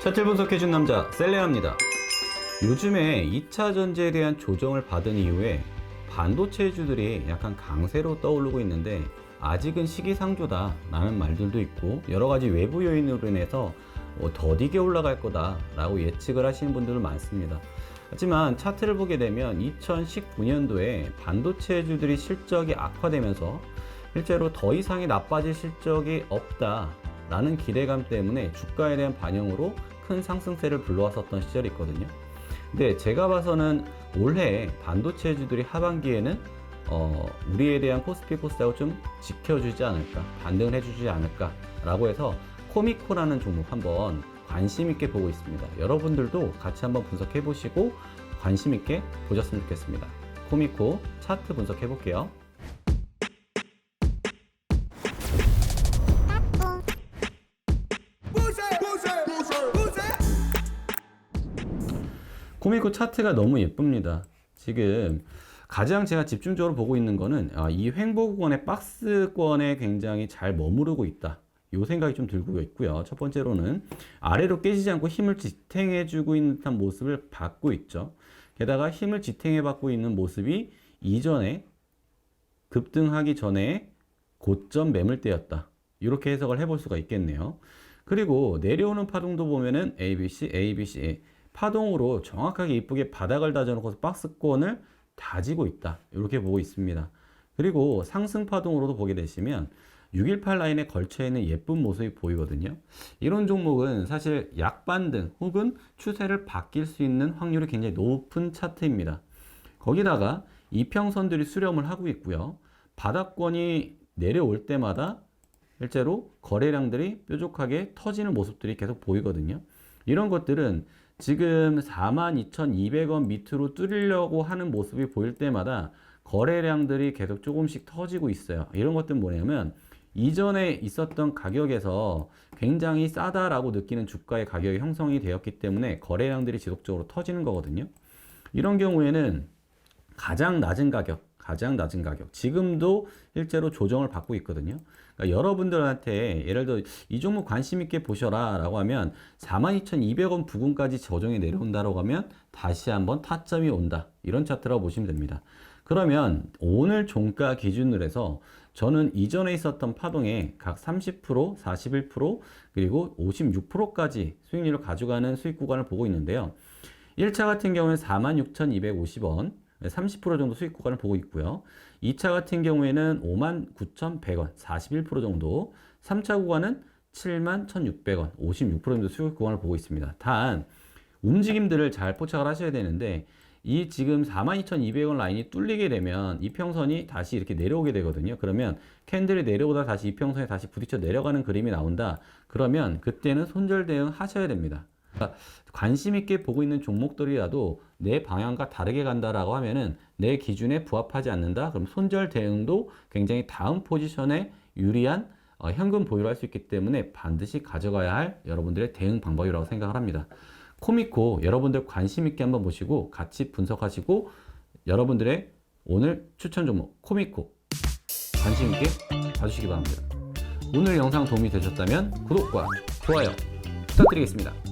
차트 분석해준 남자 셀레아입니다. 요즘에 2차 전지에 대한 조정을 받은 이후에 반도체주들이 약간 강세로 떠오르고 있는데 아직은 시기상조다 라는 말들도 있고 여러 가지 외부 요인으로 인해서 어, 더디게 올라갈 거다 라고 예측을 하시는 분들도 많습니다. 하지만 차트를 보게 되면 2019년도에 반도체주들이 실적이 악화되면서 실제로 더 이상의 나빠질 실적이 없다 라는 기대감 때문에 주가에 대한 반영으로 큰 상승세를 불러왔었던 시절이 있거든요. 근데 제가 봐서는 올해 반도체주들이 하반기에는 어, 우리에 대한 코스피 코스닥을 좀 지켜주지 않을까, 반등을 해주지 않을까라고 해서 코미코라는 종목 한번 관심 있게 보고 있습니다. 여러분들도 같이 한번 분석해 보시고 관심 있게 보셨으면 좋겠습니다. 코미코 차트 분석해 볼게요. 코미코 차트가 너무 예쁩니다. 지금 가장 제가 집중적으로 보고 있는 거는 아, 이 횡보구간의 박스권에 굉장히 잘 머무르고 있다. 요 생각이 좀 들고 있고요. 첫 번째로는 아래로 깨지지 않고 힘을 지탱해주고 있는 듯한 모습을 받고 있죠. 게다가 힘을 지탱해받고 있는 모습이 이전에 급등하기 전에 고점 매물대였다. 이렇게 해석을 해볼 수가 있겠네요. 그리고 내려오는 파동도 보면은 ABC, ABC, 파동으로 정확하게 이쁘게 바닥을 다져놓고서 박스권을 다지고 있다. 이렇게 보고 있습니다. 그리고 상승 파동으로도 보게 되시면 618 라인에 걸쳐 있는 예쁜 모습이 보이거든요. 이런 종목은 사실 약반등 혹은 추세를 바뀔 수 있는 확률이 굉장히 높은 차트입니다. 거기다가 이평선들이 수렴을 하고 있고요. 바닥권이 내려올 때마다 실제로 거래량들이 뾰족하게 터지는 모습들이 계속 보이거든요. 이런 것들은 지금 42,200원 밑으로 뚫으려고 하는 모습이 보일 때마다 거래량들이 계속 조금씩 터지고 있어요. 이런 것들은 뭐냐면 이전에 있었던 가격에서 굉장히 싸다라고 느끼는 주가의 가격이 형성이 되었기 때문에 거래량들이 지속적으로 터지는 거거든요. 이런 경우에는 가장 낮은 가격, 가장 낮은 가격. 지금도 실제로 조정을 받고 있거든요. 그러니까 여러분들한테 예를 들어 이 종목 관심 있게 보셔라 라고 하면 42,200원 부근까지 조정이 내려온다라고 하면 다시 한번 타점이 온다. 이런 차트라고 보시면 됩니다. 그러면 오늘 종가 기준으로 해서 저는 이전에 있었던 파동에 각 30%, 41% 그리고 56%까지 수익률을 가져가는 수익 구간을 보고 있는데요. 1차 같은 경우는 46,250원, 30% 정도 수익 구간을 보고 있고요. 2차 같은 경우에는 59,100원, 41% 정도, 3차 구간은 71,600원, 56% 정도 수익 구간을 보고 있습니다. 단 움직임들을 잘 포착을 하셔야 되는데 이 지금 42,200원 라인이 뚫리게 되면 이평선이 다시 이렇게 내려오게 되거든요. 그러면 캔들이 내려오다 다시 이평선에 다시 부딪혀 내려가는 그림이 나온다. 그러면 그때는 손절 대응 하셔야 됩니다. 그러니까 관심 있게 보고 있는 종목들이라도 내 방향과 다르게 간다라고 하면은 내 기준에 부합하지 않는다. 그럼 손절 대응도 굉장히 다음 포지션에 유리한 어, 현금 보유를 할 수 있기 때문에 반드시 가져가야 할 여러분들의 대응 방법이라고 생각을 합니다. 코미코 여러분들 관심 있게 한번 보시고 같이 분석하시고 여러분들의 오늘 추천 종목 코미코 관심 있게 봐주시기 바랍니다. 오늘 영상 도움이 되셨다면 구독과 좋아요 부탁드리겠습니다.